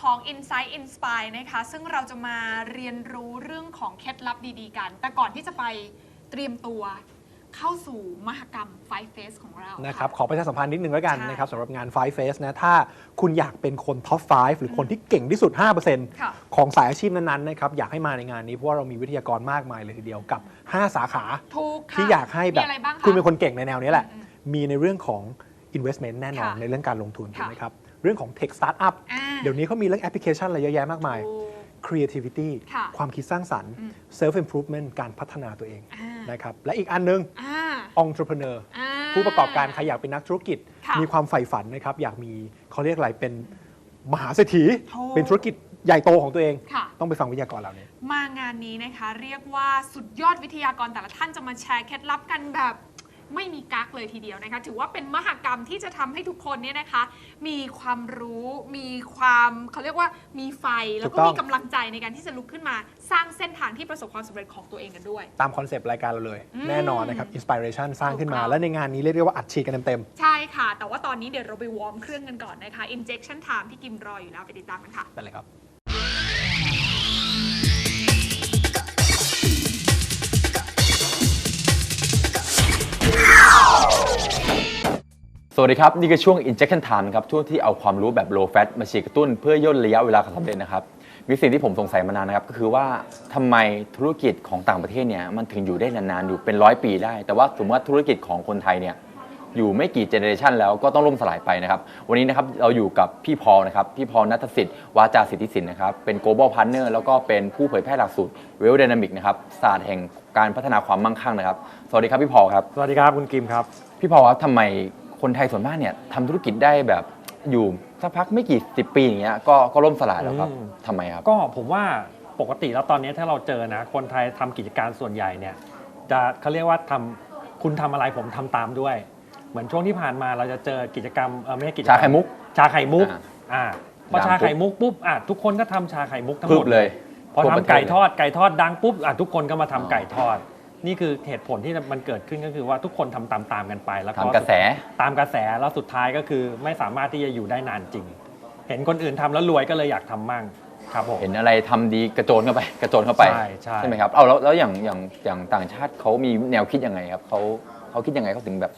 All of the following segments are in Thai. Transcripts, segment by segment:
ของ Insight Inspire นะคะ ซึ่งเราจะมาเรียนรู้เรื่องของเคล็ดลับดีๆกัน แต่ก่อนที่จะไปเตรียมตัวเข้าสู่มหกรรม Five Face ของเรานะ ครับขอประชาสัมพันธ์นิดนึงแล้วกันใช่นะครับสำหรับงาน Five Face นะถ้าคุณอยากเป็นคนท็อป 5 หรือคนที่เก่งที่สุด ค่ะ5%ของสายอาชีพนั้นๆนะครับอยากให้มาในงานนี้ เพราะว่าเรามีวิทยากรมากมายเลยทีเดียวกับ 5 สาขา ถูกค่ะที่อยากให้แบบมีอะไรบ้างคะคุณเป็นคนเก่งในแนวนี้แหละ อืมมีในเรื่องของ investment แน่นอนค่ะในเรื่องการลงทุนค่ะถูกไหมครับ เรื่องของ tech startup อ่าเดี๋ยวนี้เขามีเรื่องแอปพลิเคชันอะไรเยอะแยะมากมายถูก creativity ค่ะความคิดสร้างสรรค์อืม self improvement การพัฒนาตัวเองอ่านะครับและอีกอันนึงอ่า entrepreneur อ่าผู้ประกอบการใครอยากเป็นนักธุรกิจค่ะมีความใฝ่ฝันนะครับอยากมีเขาเรียกอะไรเป็นมหาเศรษฐีถูกเป็นธุรกิจใหญ่โตของตัวเองค่ะต้องไปฟังวิทยากรเหล่านี้ มางานนี้นะคะ เรียกว่าสุดยอดวิทยากรแต่ละท่านจะมาแชร์เคล็ดลับกันแบบ ไม่มีกักเลยทีเดียวนะคะ ถือว่าเป็นมหกรรมที่จะทำให้ทุกคนเนี่ยนะคะ มีความรู้มีความเขาเรียกว่ามีไฟแล้วก็ถูกต้องมีกำลังใจในการที่จะลุกขึ้นมาสร้างเส้นทางที่ประสบความสำเร็จของตัวเองกันด้วย ตามคอนเซปต์รายการเราเลย อืมแน่นอนนะครับ inspiration สร้างขึ้นมา ถูกต้อง และในงานนี้เรียกได้ว่าอัดฉีดกันเต็มใช่ค่ะ แต่ว่าตอนนี้เดี๋ยวเราไปวอร์มเครื่องกันก่อนนะคะ injection time ที่กิมรออยู่แล้วไปติดตามกันค่ะ ๆไปเลยครับ สวัสดีครับ นี่คือช่วง injection time ครับช่วงที่เอาความรู้แบบ low fat มาฉีดกระตุ้นเพื่อย่นระยะเวลาการสำเร็จนะครับ มีสิ่งที่ผมสงสัยมานานนะครับ ก็คือว่าทำไมธุรกิจของต่างประเทศเนี่ยมันถึงอยู่ได้นานๆอยู่เป็นร้อยปีได้ แต่ว่าสมมติว่าธุรกิจของคนไทยเนี่ยอยู่ไม่กี่เจเนอเรชันแล้วก็ต้องล่มสลายไปนะครับ วันนี้นะครับเราอยู่กับพี่พอลนะครับ พี่พอลนัทสิทธิ์วาจาสิทธิสินนะครับ เป็น global partner แล้วก็เป็นผู้เผยแพร่หลักสูตร well dynamic นะครับศาสตร์แห่งการพัฒนาความมั่งคั่งนะครับ สวัสดีครับพี่พอลครับ สวัสดีครับคุณกิมครับ พี่พอครับทำไม คนไทยส่วนมากเนี่ยทำธุรกิจได้แบบอยู่สักพักไม่กี่สิบปีอย่างเงี้ยก็ก็ล่มสลายแล้วครับอืม ทำไมครับ ก็ผมว่าปกติแล้วตอนนี้ถ้าเราเจอนะ คนไทยทำกิจการส่วนใหญ่เนี่ยจะเขาเรียกว่าทำคุณทำอะไรผมทำตามด้วย เหมือนช่วงที่ผ่านมาเราจะเจอกิจกรรมเออไม่ใช่กิจกรรมชาไข่มุก ชาไข่มุกอ่าอ่าพอดังชาไข่มุกปุ๊บอะทุกคนก็ทำชาไข่มุกทั้งหพึมบดเลยพอทั่วทำประเทศไก่ทอดไก่ทอดดังปุ๊บอะทุกคนก็มาทำอ๋อไก่ทอด นี่คือเหตุผลที่มันเกิดขึ้นก็คือว่าทุกคนทำตามๆกันไป แล้วก็ทำกระแสตามกระแสแล้วสุดท้ายก็คือไม่สามารถที่จะอยู่ได้นานจริง เห็นคนอื่นทำแล้วรวยก็เลยอยากทำมั่งครับผมเห็นอะไรทำดีกระโจนเข้าไปกระโจนเข้าไปใช่ใช่ไหมครับเอาแล้วแล้วอย่างอย่างอย่างต่างชาติเขามีแนวคิดยังไงครับเขาเขาคิดยังไงเขาถึงแบบ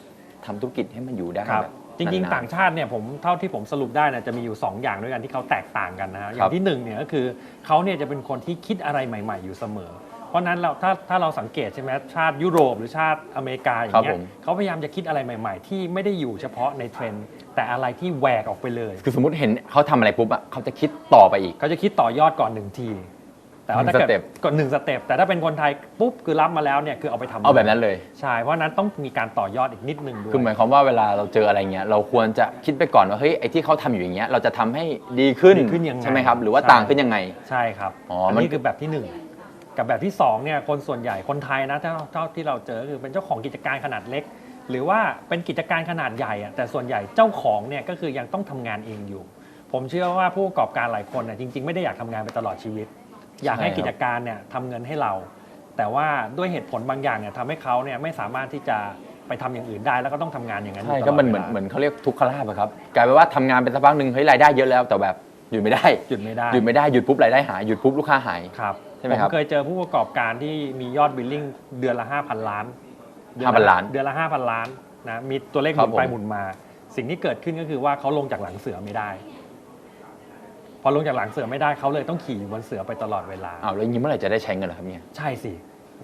ทำธุรกิจให้มันอยู่ได้ครับแบบจริงนนๆต่างชาติเนี่ยผมเท่าที่ผมสรุปได้นะจะมีอยู่ 2 อย่างด้วยกันที่เขาแตกต่างกันนะฮะอย่างที่หนึ่งเนี่ยก็คือเขาเนี่ยจะเป็นคนที่คิดอะไรใหม่ ๆ อยู่เสมอ เพราะฉะนั้นเราถ้าถ้าเราสังเกตใช่ไหมชาติยุโรปหรือชาติอเมริกาอย่างเงี้ครับยผมเขาพยายามจะคิดอะไรใหม่ ๆ ที่ไม่ได้อยู่เฉพาะในเทรนด์แต่อะไรที่แหวกออกไปเลย คือสมมติเห็นเขาทำอะไรปุ๊บอะเขาจะคิดต่อไปอีกเขาจะคิดต่อยอดก่อนหนึ่งทีแต่ว่าหนึ่ถ้างเกิดสเต็ปก่อนหนึ่งสเต็ปแต่ถ้าเป็นคนไทยปุ๊บคือรับมาแล้วเนี่ยคือเอาไปทำเอาแบบนั้นเลยใช่เพราะฉะนั้นต้องมีการต่อยอดอีกนิดนึงด้วยคือหมายความว่าเวลาเราเจออะไรเงี้ยเราควรจะคิดไปก่อนว่าเฮ้ยไอ้ที่เขาทำอยู่อย่างเงี้ยเราจะทำให้ดีขึ้นดีขึ้นยังไงใช่ไหมครับหรือว่าใช่ต่างขึ้นยังไงใช่ครับอ๋ออันมันนี้คือแบบที่หนึ่ง กับแบบที่สองเนี่ยคนส่วนใหญ่คนไทยนะเท่าเท่าที่เราเจอคือเป็นเจ้าของกิจการขนาดเล็ก หรือว่าเป็นกิจการขนาดใหญ่อะแต่ส่วนใหญ่เจ้าของเนี่ยก็คือยังต้องทำงานเองอยู่ ผมเชื่อว่าผู้ประกอบการหลายคนเนี่ยจริง ๆ ไม่ได้อยากทำงานไปตลอดชีวิต อยากให้ใช่ครับกิจการเนี่ยทำเงินให้เรา แต่ว่าด้วยเหตุผลบางอย่างเนี่ยทำให้เขาเนี่ยไม่สามารถที่จะไปทำอย่างอื่นได้แล้วก็ต้องทำงานอย่างนั้นอใช่ยู่ตลอดก็มันเหมือนวลาเหมือนเขาเรียกทุกขลาบอะครับกลายเป็นว่าทำงานเป็นสักพักหนึ่งเฮ้ยรายได้เยอะแล้วแต่แบบหยุดไม่ได้หยุดไม่ได้หยุดไม่ได้หยุดปุ๊บรายได้หายหยุดปุ๊บลูกค้าหายครับใช่ ไหมครับเคยเจอผู้ประกอบการที่มียอดบิลลิ่งเดือนละ 5,000 ล้านเดือ5,000ล้านเดือนละ 5,000 ล้านนะมีตัวเลขหครัมุบนไปผม หมุนมา สิ่งที่เกิดขึ้นก็คือว่าเขาลงจากหลังเสือไม่ได้ พอลงจากหลังเสือไม่ได้เขาเลยต้องขี่อยู่บนเสือไปตลอดเวลา อ้าวแล้วอย่างนี้เมื่อไหร่จะได้ใช้เงินเหรอครับเนี่ย ใช่สิ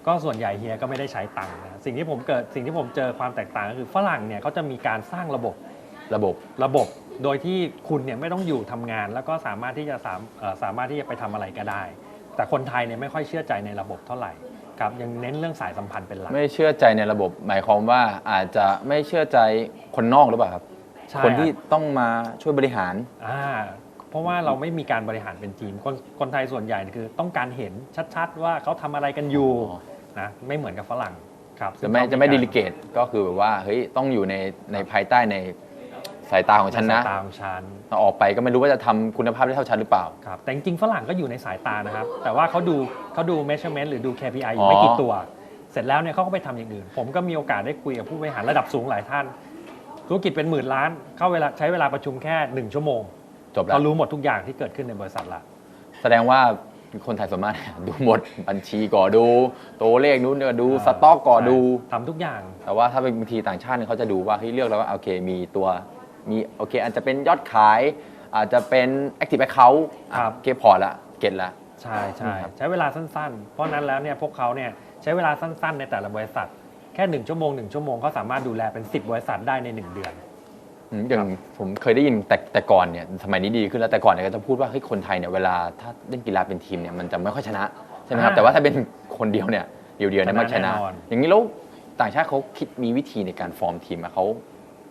ก็ส่วนใหญ่เฮียก็ไม่ได้ใช้ตังค์นะสิ่งที่ผมเกิดสิ่งที่ผมเจอความแตกต่างก็คือฝรั่งเนี่ยเขาจะมีการสร้างระบบระบบ ระบบ โดยที่คุณเนี่ยไม่ต้องอยู่ทำงาน แล้วก็สามารถที่จะสามเอ่อสามารถที่จะไปทำอะไรก็ได้ แต่คนไทยเนี่ยไม่ค่อยเชื่อใจในระบบเท่าไหร่ครับยังเน้นเรื่องสายสัมพันธ์เป็นหลักไม่เชื่อใจในระบบ หมายความว่าอาจจะไม่เชื่อใจคนนอกหรือเปล่าครับ ใช่คนที่รับต้องมาช่วยบริหาร อ่าเพราะว่าเราไม่มีการบริหารเป็นทีม คนคนไทยส่วนใหญ่คือต้องการเห็นชัดๆ ว่าเขาทำอะไรกันอยู่อ๋อ นะไม่เหมือนกับฝรั่งครับจะไม่ซึ่งจะไม่ขาดิลิเกตก็คือแบบว่าเฮ้ยต้องอยู่ในในภายใต้ใน สายตาของฉันนะใสายตาของฉันถ้าออกไปก็ไม่รู้ว่าจะทำคุณภาพได้เท่าฉันหรือเปล่าครับแต่จริงๆฝรั่งก็อยู่ในสายตานะครับ แต่ว่าเขาดูเขาดู measurement หรือดู KPI ออ๋ยู่อไม่กี่ตัว เสร็จแล้วเนี่ยเขาก็ไปทำอย่างอื่น ผมก็มีโอกาสได้คุยกับผู้บริหารระดับสูงหลายท่าน ธุรกิจเป็นหมื่นล้าน เข้าเวลาใช้เวลาประชุมแค่1ชั่วโมงจบแล้วเขารู้หมดทุกอย่างที่เกิดขึ้นในบริษัทละแสดงว่าคนไทยส่วนมากเนี่ยดูหมดบัญชีก่อดูตัวเลขนู้นก็ดูสต็อกก่อดูทำทุกอย่าง แต่ว่าถ้าเป็นบางทีต่างชาติเนี่ยเขาจะดูว่าเฮ้ยเลือกแล้วว่าโอเค มีตัว มีโอเค อาจจะเป็นยอดขาย อาจจะเป็น active account อะครับ โอเคพอละเก็ตละ ใช่ใช่ครับ ใช้เวลาสั้นๆ เพราะฉะนั้นแล้วเนี่ยพวกเขาเนี่ยใช้เวลาสั้นๆ ในแต่ละบริษัท แค่หนึ่งชั่วโมงหนึ่งชั่วโมงเขาสามารถดูแลเป็น 10 บริษัทได้ใน 1 เดือน อืมอย่างผมเคยได้ยินแต่แต่ก่อนเนี่ยสมัยนี้ดีขึ้นแล้วแต่ก่อนเนี่ยก็จะพูดว่าเฮ้ยคนไทยเนี่ยเวลาถ้าเล่นกีฬาเป็นทีมเนี่ยมันจะไม่ค่อยชนะใช่ไหมครับอ่าแต่ว่าถ้าเป็นคนเดียวเนี่ยเดียวๆเนี่ยมันชนะ ชนะแน่นอน อย่างนี้แล้วต่างชาติเขาคิดมีวิธีในการฟอร์มทีมอะเขา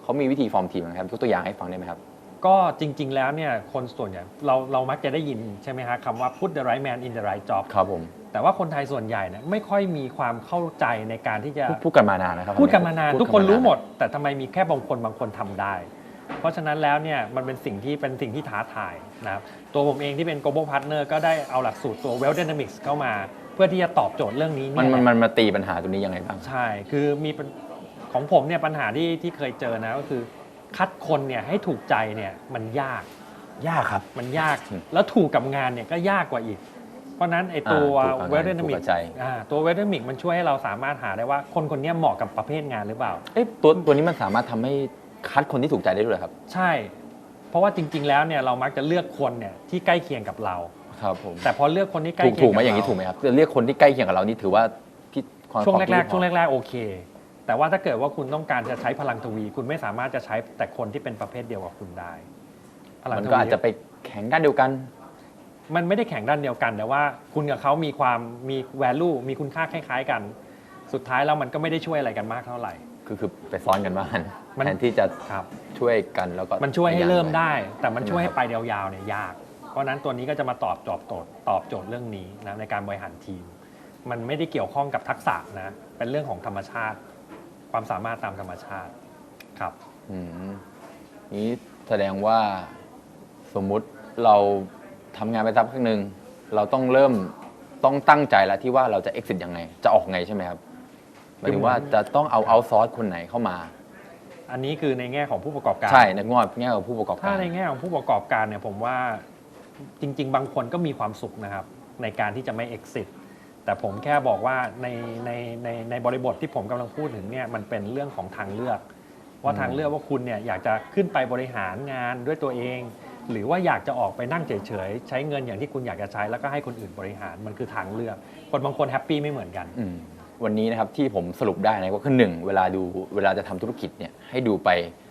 เขามีวิธีฟอร์มทีมนะครับยกตัวอย่างให้ฟังได้ไหมครับ ก็จริง ๆ แล้วเนี่ยคนส่วนใหญ่เราเรามักจะได้ยินใช่ไหมฮะคำว่า put the right man in the right job ครับผมแต่ว่าคนไทยส่วนใหญ่เนี่ยไม่ค่อยมีความเข้าใจในการที่จะพูดพูดกันมานานนะครับพูดกันมานานพูทุกคนรู้หมดาแต่ทำไมมีแค่บางคนบางคนทำได้ เพราะฉะนั้นแล้วเนี่ยมันเป็นสิ่งที่เป็นสิ่งที่ท้าทายนะครับตัวผมเองที่เป็น global partner ก็ได้เอาหลักสูตรตัว well dynamics เข้ามา เพื่อที่จะตอบโจทย์เรื่องนี้มันเยมันมันมาตีปัญหาตัวนี้ยังไงบ้างใช่คือมีปัญ ของผมเนี่ยปัญหาที่ที่เคยเจอนะก็คือคัดคนเนี่ยให้ถูกใจเนี่ยมันยากยากครับ มันยากอืมแล้วถูกกับงานเนี่ยก็ยากกว่าอีก เพราะฉะนั้นไอ้ตัวอ่าถูกกับงาน well ถูก dynamics กับใจอ่าตัว well dynamics มันช่วยให้เราสามารถหาได้ว่าคนคนเนี้ยเหมาะกับประเภทงานหรือเปล่าเอ๊ะตัวตัวนี้มันสามารถทำให้คัดคนที่ถูกใจได้ด้วยเหรอครับ ใช่ เพราะว่าจริง ๆ แล้วเนี่ยเรามักจะเลือกคนเนี่ยที่ใกล้เคียงกับเราครับผมแต่พอเลือกคนที่ใกล้ถูกเคียงถูกไหมกับอย่างนี้เรถูกไหมครับจะเรียกคนที่ใกล้เคียงกับเรานี่ถือว่าพี่ความช่วงความคิดแรกพๆอช่วงแรกๆโอเค แต่ว่าถ้าเกิดว่าคุณต้องการจะใช้พลังทวี คุณไม่สามารถจะใช้แต่คนที่เป็นประเภทเดียวกับคุณได้ พลังมันทก็วีอาจจะไปแข่งด้านเดียวกัน มันไม่ได้แข่งด้านเดียวกัน แต่ว่าคุณกับเขามีความมี value มีคุณค่าคล้ายๆกัน สุดท้ายแล้วมันก็ไม่ได้ช่วยอะไรกันมากเท่าไหร่ คือคือไปซ้อนกันบ้างมัน แทนที่จะครับ ช่วยกันแล้วก็มันช่วยให้เริ่มอีกอย่างได้ แต่มันช่วยให้ใช่ไหมครับไปยาวๆเนี่ยยาก เพราะฉะนั้นตัวนี้ก็จะมาตอบโจทย์ตอบโจทย์เรื่องนี้นะในการบริหารทีม มันไม่ได้เกี่ยวข้องกับทักษะนะ เป็นเรื่องของธรรมชาติ ความสามารถตามธรรมชาติครับ อืมนี้แสดงว่าสมมุติเราทำงานไปสักพักหนึ่งเราต้องเริ่มต้องตั้งใจแล้วที่ว่าเราจะ exit ยังไง จะออกไงใช่ไหมครับหมายถึงว่าจะต้องเอา outsource คนไหนเข้ามา อันนี้คือในแง่ของผู้ประกอบการ ใช่ในงอดแง่ของผู้ประกอบกาถ้ารในแง่ของผู้ประกอบการเนี่ยผมว่าจริง ๆ บางคนก็มีความสุขนะครับ ในการที่จะไม่ exit แต่ผมแค่บอกว่าในในในในบริบทที่ผมกำลังพูดถึงเนี่ยมันเป็นเรื่องของทางเลือก ว่าทางเลือกว่าคุณเนี่ยอยากจะขึ้นไปบริหารงานด้วยตัวเอง หรือว่าอยากจะออกไปนั่งเฉยๆใช้เงินอย่างที่คุณอยากจะใช้แล้วก็ให้คนอื่นบริหารมันคือทางเลือก คนบางคนแฮปปี้ไม่เหมือนกัน อืมวันนี้นะครับที่ผมสรุปได้นะก็คือหนึ่งเวลาดูเวลาจะทำธุรกิจเนี่ยให้ดูไป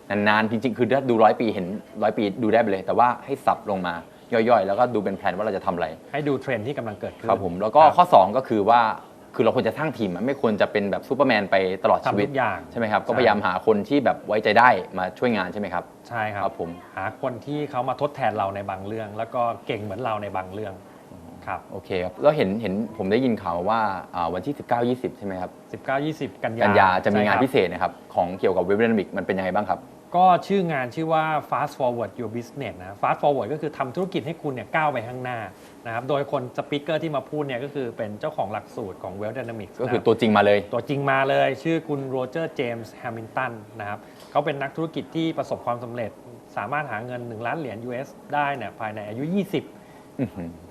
นานๆจริงๆ คือถ้าดูร้อยปีเห็นร้อยปีดูได้ไปเลย แต่ว่าให้สับลงมา ย่อยๆ แล้วก็ดูเป็นแผนว่าเราจะทำอะไร ให้ดูเทรนด์ที่กำลังเกิดขึ้น ครับผมแล้วก็ครับข้อ 2 ก็คือว่าคือเราควรจะสร้างทีมอะไม่ควรจะเป็นแบบซูเปอร์แมนไปตลอดชีวิตทำทุกอย่างใช่ไหมครับก็ใช่ พยายามหาคนที่แบบไว้ใจได้มาช่วยงานใช่ไหมครับ ใช่ครัครับบผม หาคนที่เขามาทดแทนเราในบางเรื่อง แล้วก็เก่งเหมือนเราในบางเรื่องครับ โอเคครับแล้วเห็นเห็นผมได้ยินข่าวว่าอ่าวันที่ 19-20 ใช่ไหมครับ19 20 กันยากันยาจะมีงานใช่ครับพิเศษนะครับของเกี่ยวกับเว็บ d y นามิกมันเป็นยังไงบ้างครับ ก็ชื่องานชื่อว่า fast forward your business นะ fast forward ก็คือทำธุรกิจให้คุณเนี่ยก้าวไปข้างหน้านะครับ โดยคนสปิเกอร์ที่มาพูดเนี่ยก็คือเป็นเจ้าของหลักสูตรของ Well Dynamics ก็คือนะตัวจริงมาเลย ตัวจริงมาเลย ชื่อคุณโรเจอร์เจมส์แฮมิลตันนะครับ เขาเป็นนักธุรกิจที่ประสบความสำเร็จ สามารถหาเงิน 1 ล้านเหรียญ US ได้เนี่ยภายในอายุอื้อหือ20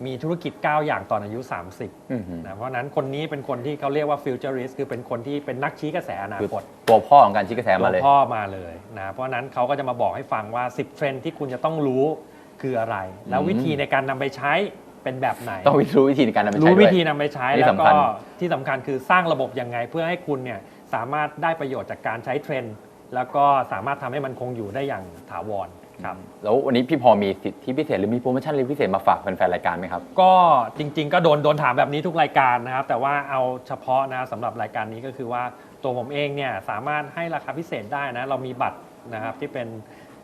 มีธุรกิจ 9 อย่างตอนอายุ 30อื้อหือนะเพราะฉะนั้นคนนี้เป็นคนที่เขาเรียกว่า futurist คือเป็นคนที่เป็นนักชี้กระแสอนาคือคตตัวพ่อของการชี้กระแสมาเลยตัวพ่อมาเลยนะเพราะฉะนั้นเขาก็จะมาบอกให้ฟังว่า 10 เทรนด์ที่คุณจะต้องรู้คืออะไร แล้วอืมวิธีในการนำไปใช้เป็นแบบไหน ต้องรู้วิธีในการนำไปใช้รู้ด้วิวยธีนำไปใช้นี่แล้วสำก็คัญที่สำคัญคือสร้างระบบยังไงเพื่อให้คุณเนี่ยสามารถได้ประโยชน์จากการใช้เทรนด์แล้วก็สามารถทำให้มันคงอยู่ได้อย่างถาวร ครับ แล้ววันนี้พี่พอมีสิทธิพิเศษหรือมีโปรโมชั่นอะไรพิเศษมาฝากแฟนๆรายการไหมครับ ก็จริง ๆ ก็โดนโดนถามแบบนี้ทุกรายการนะครับ แต่ว่าเอาเฉพาะนะสำหรับรายการนี้ก็คือว่าตัวผมเองเนี่ยสามารถให้ราคาพิเศษได้นะ เรามีบัตรนะครับที่เป็น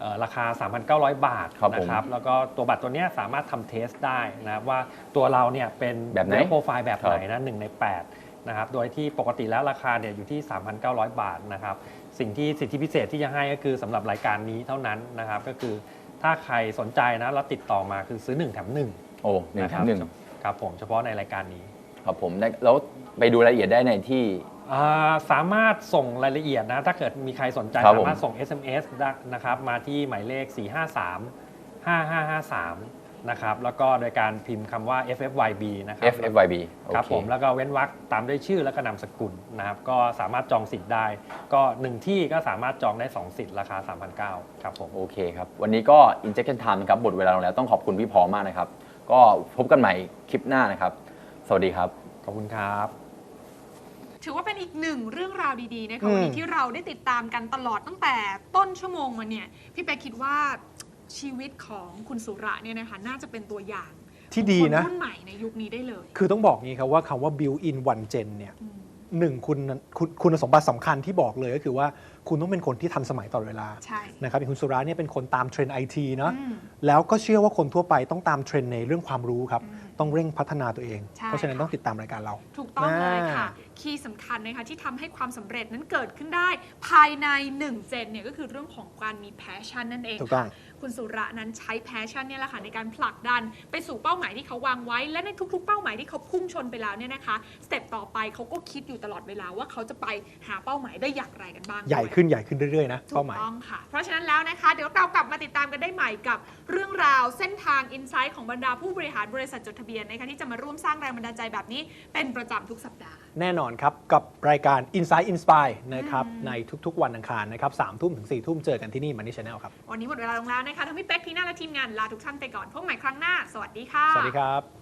เอ่อราคา 3,900 บาทครับผมนะครับ แล้วก็ตัวบัตรตัวเนี้ยสามารถทำเทสได้นะครับว่าตัวเราเนี่ยเป็นแบบไหนโปรไฟล์แบบครับไหนนะหนึ่งใน 8 นะครับโดยที่ปกติแล้วราคาเนี่ยอยู่ที่ 3,900 บาทนะครับสิ่งที่สิทธิพิเศษที่จะให้ก็คือสำหรับรายการนี้เท่านั้นนะครับก็คือถ้าใครสนใจนะแล้วติดต่อมาคือซื้อ 1 แถม1โอ้หนึ่งแถมหนึ่งครับผมเฉพาะในรายการนี้ ครับผมได้แล้วไปดูรายละเอียดได้ในที่ อ่าสามารถส่งรายละเอียดนะ ถ้าเกิดมีใครสนใจครับผม สามารถส่ง SMS ได้นะครับมาที่หมายเลข 453 5553 นะครับ แล้วก็โดยการพิมพ์คำว่า FFYB นะครับ FFYB โอครับเคผม แล้วก็เว้นวรรคตามด้วยชื่อแล้วก็นามสกุลนะครับ ก็สามารถจองสิทธิ์ได้ ก็ 1 ที่ก็สามารถจองได้ 2 สิทธิ์ราคา 3,900ครับผม โอเคครับ วันนี้ก็ Injection Time นะครับ หมดเวลาลงแล้วต้องขอบคุณพี่พอมากนะครับ ก็พบกันใหม่คลิปหน้านะครับ สวัสดีครับ ขอบคุณครับถือว่าเป็นอีกหนึ่งเรื่องราวดีๆนะคะอืมวันนี้ที่เราได้ติดตามกันตลอดตั้งแต่ต้นชั่วโมงมาเนี่ยพี่เป๊กคิดว่า ชีวิตของคุณสุระเนี่ยนะคะน่าจะเป็นตัวอย่างที่ดีนะ คนรุ่นใหม่ในยุคนี้ได้เลย คือต้องบอกงี้ครับว่าคำว่า build in one gen เนี่ยอืม หนึ่งคุณคุณคุณสมบัติสำคัญที่บอกเลยก็คือว่า คุณต้องเป็นคนที่ทันสมัยตลอดเวลาใช่ นะครับอย่างคุณสุราเนี่ยเป็นคนตามเทรนด์ไอทีเนาะอืม แล้วก็เชื่อว่าคนทั่วไปต้องตามเทรนด์ในเรื่องความรู้ครับอืมต้องเร่งพัฒนาตัวเอง ใช่เพราะฉะนั้นค่ะ ต้องติดตามรายการเรา ถูกต้องเลยค่ะอ่าคีย์สำคัญนะคะที่ทำให้ความสำเร็จนั้นเกิดขึ้นได้ ภายใน1เจนเนี่ยก็คือเรื่องของการมีแพชชั่นนั่นเองถูกต้อง ค่ะคุณสุระนั้นใช้แพชชั่นเนี่ยแหละค่ะในการผลักดันไปสู่เป้าหมายที่เขาวางไว้ และในทุกๆ เป้าหมายที่เขาพุ่งชนไปแล้วเนี่ยนะคะสเต็ปต่อไปเขาก็คิดอยู่ตลอดเวลาว่าเขาจะไปหาเป้าหมายได้อย่างไรกันบ้างใหญ่ด้วยขึ้นใหญ่ขึ้นเรื่อยๆนะถูเป้ากหมาย ต้องค่ะ เพราะฉะนั้นแล้วนะคะ เดี๋ยวเรากลับมาติดตามกันได้ใหม่กับเรื่องราวเส้นทางอินไซต์ของบรรดาผู้บริหารบริษัทจดทะเบียนนะคะที่จะมาร่วมสร้างแรงบันดาลใจแบบนี้เป็นประจำทุกสัปดาห์ แน่นอนครับ กับรายการ Inside Inspire นะครับอืมในทุกๆ วันอังคารนะครับสามทุ่มถึงสี่ทุ่มเจอกันที่นี่มันนี่ชาแนลครับ วันนี้หมดเวลาลงแล้วนะคะทั้งพี่เป๊กพี่หน้าและทีมงานลาทุกท่านไปก่อนพบใหม่ครั้งหน้า สวัสดีค่ะ สวัสดีครับ